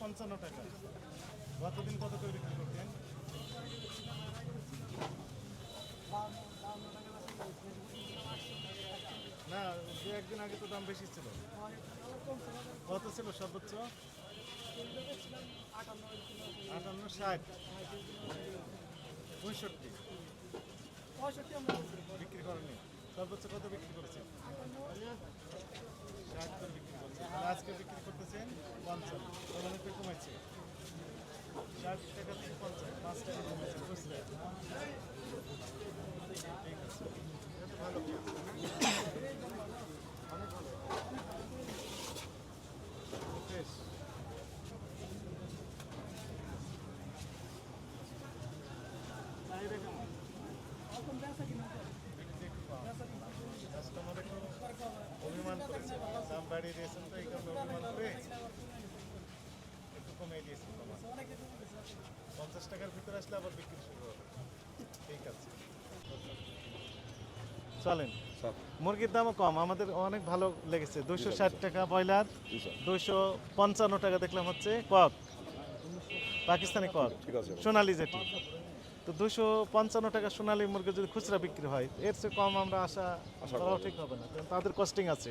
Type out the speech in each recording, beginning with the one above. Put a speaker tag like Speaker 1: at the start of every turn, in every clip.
Speaker 1: পঞ্চান্ন টাকা। গতদিন কত করে বিক্রি করতেন? না, দু একদিন আগে তো দাম বেশি ছিল। কত ছিল সর্বোচ্চ? আটান্ন, ষাট। পঁয়ষট্টি। বিক্রি করেনি সর্বোচ্চ কত বিক্রি করেছেন? ষাট করে বিক্রি করছেন। আর আজকে বিক্রি করতেছেন তাহলে অনেকটা কমেছে ষাট টাকা থেকে পঞ্চান্ন পাঁচ টাকা কমেছে খুচরা ঠিক আছে এটা তো ভালো বেশ চাহিদা কেমন কাস্টমার একটু অভিমান করেছে। দাম বাড়িয়ে দিয়েছেন তো এই কারণে অভিমান করে একটু কমিয়ে দিয়েছেন তোমার। পঞ্চাশ টাকার ভিতরে আসলে আবার বিক্রি শুরু হবে। ঠিক আছে। চলেন। মুরগির দামও কম আমাদের অনেক ভালো লেগেছে। দুইশো ষাট টাকা ব্রয়লার দুইশো পঞ্চান্ন টাকা দেখলাম হচ্ছে কক। পাকিস্তানি কক।
Speaker 2: ঠিক আছে।
Speaker 1: সোনালি যেটি তো দুশো পঞ্চান্ন টাকা সোনালী মুরগি যদি খুচরা বিক্রি হয় এর চেয়ে কম আমরা আশা করাও ঠিক হবে না। কারণ তাদের কস্টিং আছে।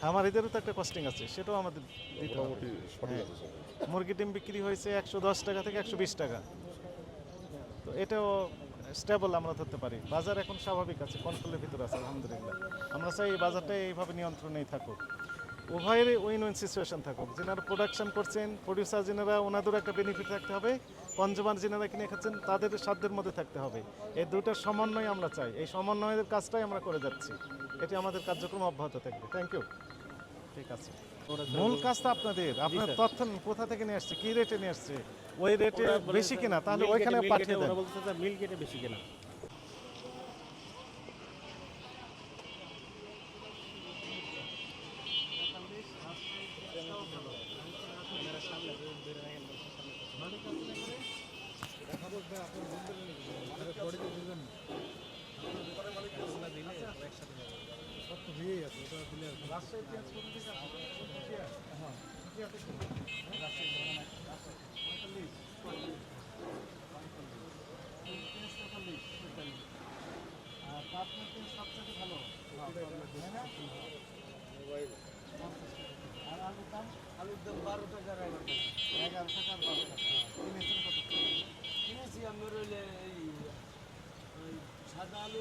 Speaker 1: খামারিদেরও তো একটা কস্টিং আছে সেটাও আমাদের দিতে হবে।
Speaker 2: স্যার
Speaker 1: মুরগি ডিম বিক্রি হয়েছে একশো দশ টাকা থেকে একশো বিশ টাকা। তো এটাও স্টেবল আমরা ধরতে পারি। বাজার এখন স্বাভাবিক আছে কন্ট্রোলের ভিতরে আছে আলহামদুলিল্লাহ। আমরা চাই এই বাজারটা এইভাবে নিয়ন্ত্রণেই থাকুক। উভয়েরই উইন উইন সিচুয়েশন থাকুক যেনারা প্রোডাকশন করছেন প্রডিউসার যেনারা ওনাদেরও একটা বেনিফিট থাকতে হবে। কনজিউমার যেনারা কিনে খাচ্ছেন তাদের সাধ্যের মধ্যে থাকতে হবে। এই দুইটার সমন্বয় আমরা চাই। এই সমন্বয়ের কাজটাই আমরা করে যাচ্ছি। এটি আমাদের কার্যক্রম অব্যাহত থাকবে। থ্যাংক ইউ ঠিক আছে। মূল কাজটা আপনাদের। আপনার তথ্য কোথা থেকে নিয়ে আসছে? কি রেটে নিয়ে আসছে? ওই রেটে বেশি কিনা? তাহলে ওইখানে পাঠিয়ে দেন।
Speaker 3: মিল গেটে বেশি কেনা?
Speaker 4: আলুর দাম বারো টাকা আর এগারো টাকা
Speaker 1: এগারো টাকা আর বারো টাকা কিনেছেন কত
Speaker 4: কিনেছি আমার এই সাদা আলু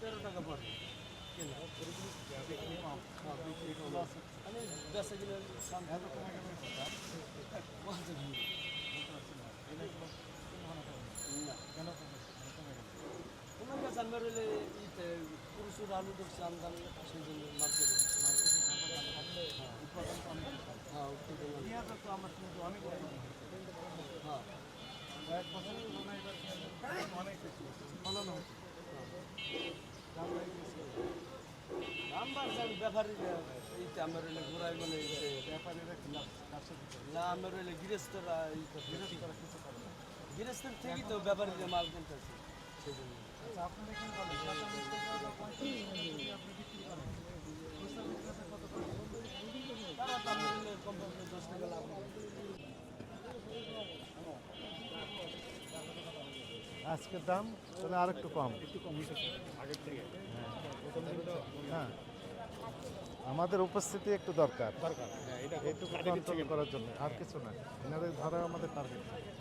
Speaker 4: তেরো টাকা পড়ে পুরুষের আলু ঢুকছে আমদানি সেই জন্য মার্কেটে হ্যাঁ
Speaker 1: তো আমরা কিন্তু অনেক
Speaker 4: হ্যাঁ
Speaker 1: কয়েক বছরের অনেক বেশি হচ্ছে ফলনও হচ্ছে দাম বেড়ে গেছে।
Speaker 4: দাম বাড়ছে আমি ব্যাপারী এইতে আমার হইলে ঘোরাই মানে এই যে
Speaker 1: ব্যাপারীরা কি লাভ ব্যবসা দিতে হবে।
Speaker 4: না আমার হইলে গৃহস্থরা গৃহস্থের থেকেই তো ব্যাপারীরা মাল কিনতেছে সেই জন্য।
Speaker 1: আচ্ছা?
Speaker 4: তারা কমপক্ষে দশ টাকা লাভ
Speaker 1: আজকের দাম তাহলে আর একটু কম।
Speaker 3: একটু কম আগের থেকে।
Speaker 1: হ্যাঁ। আমাদের উপস্থিতি একটু দরকার।
Speaker 3: দরকার। হ্যাঁ এটা
Speaker 1: একটু করার জন্য। আর কিছু না। এনাদের ধরা আমাদের টার্গেট